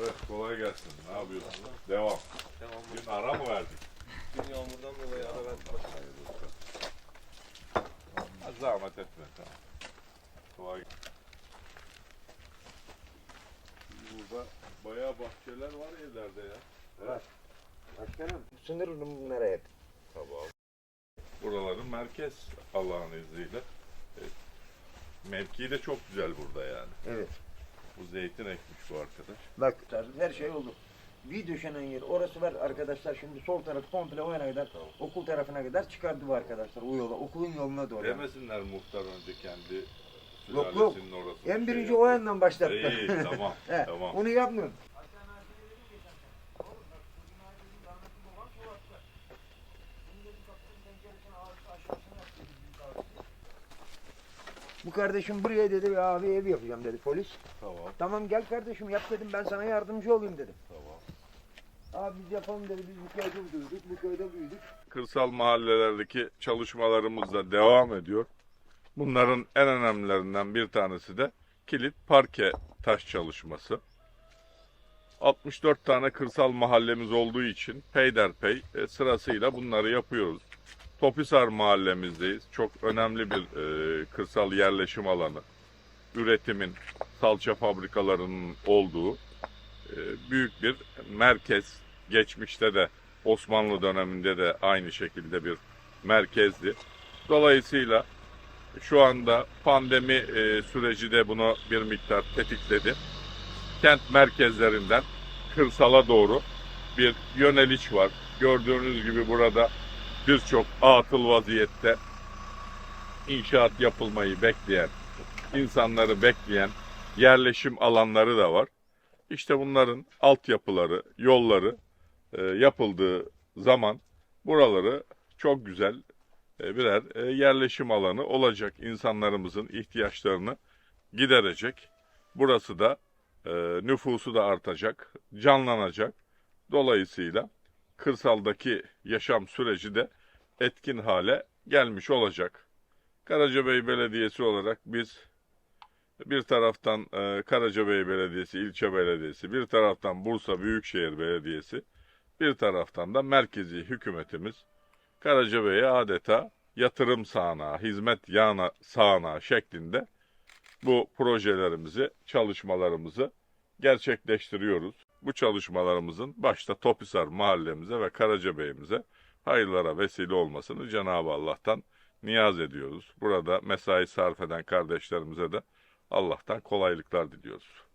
Evet kolay gelsin. Ne yapıyorsun? Devam. Devam. Dün ara mı verdik? Dün yağmurdan dolayı ara verdik. Ha, zahmet etme tamam. Kolay Burada bayağı bahçeler var ileride ya. Evet. Başkanım sınır hep. Tamam. Buraların merkez Allah'ın izniyle. Evet. Mevki de çok güzel burada yani. Evet. Bu zeytin ekmiş bu arkadaş. Bak her şey oldu. Bir döşenen yer orası var arkadaşlar şimdi sol taraf komple o yana kadar okul tarafına kadar çıkardı bu arkadaşlar o yola okulun yoluna doğru. Demesinler muhtar önce kendi Yok, yok. sülalesinin orası. En şey birinci o yandan başlattı. İyi tamam He, tamam. Onu yapmıyorum. Bu kardeşim buraya dedi abi ev yapacağım dedi polis. Tamam Tamam gel kardeşim yap dedim ben sana yardımcı olayım dedim. tamam. Abi biz yapalım dedi biz bu köyde büyüdük bu köyde büyüdük. Kırsal mahallelerdeki çalışmalarımız da devam ediyor. Bunların en önemlilerinden bir tanesi de kilit parke taş çalışması. 64 tane kırsal mahallemiz olduğu için peyderpey e, sırasıyla bunları yapıyoruz. Topisar mahallemizdeyiz. Çok önemli bir e, kırsal yerleşim alanı. Üretimin, salça fabrikalarının olduğu e, büyük bir merkez. Geçmişte de Osmanlı döneminde de aynı şekilde bir merkezdi. Dolayısıyla şu anda pandemi e, süreci de bunu bir miktar tetikledi. Kent merkezlerinden kırsala doğru bir yöneliş var. Gördüğünüz gibi burada birçok atıl vaziyette inşaat yapılmayı bekleyen, insanları bekleyen yerleşim alanları da var. İşte bunların altyapıları, yolları e, yapıldığı zaman buraları çok güzel e, birer e, yerleşim alanı olacak. İnsanlarımızın ihtiyaçlarını giderecek. Burası da e, nüfusu da artacak, canlanacak. Dolayısıyla kırsaldaki yaşam süreci de etkin hale gelmiş olacak. Karacabey Belediyesi olarak biz bir taraftan e, Karacabey Belediyesi, ilçe belediyesi, bir taraftan Bursa Büyükşehir Belediyesi, bir taraftan da merkezi hükümetimiz Karacabey'e adeta yatırım sahnağı, hizmet yana sahnağı şeklinde bu projelerimizi, çalışmalarımızı gerçekleştiriyoruz. Bu çalışmalarımızın başta Topisar mahallemize ve Karacabey'imize hayırlara vesile olmasını Cenab-ı Allah'tan niyaz ediyoruz. Burada mesai sarf eden kardeşlerimize de Allah'tan kolaylıklar diliyoruz.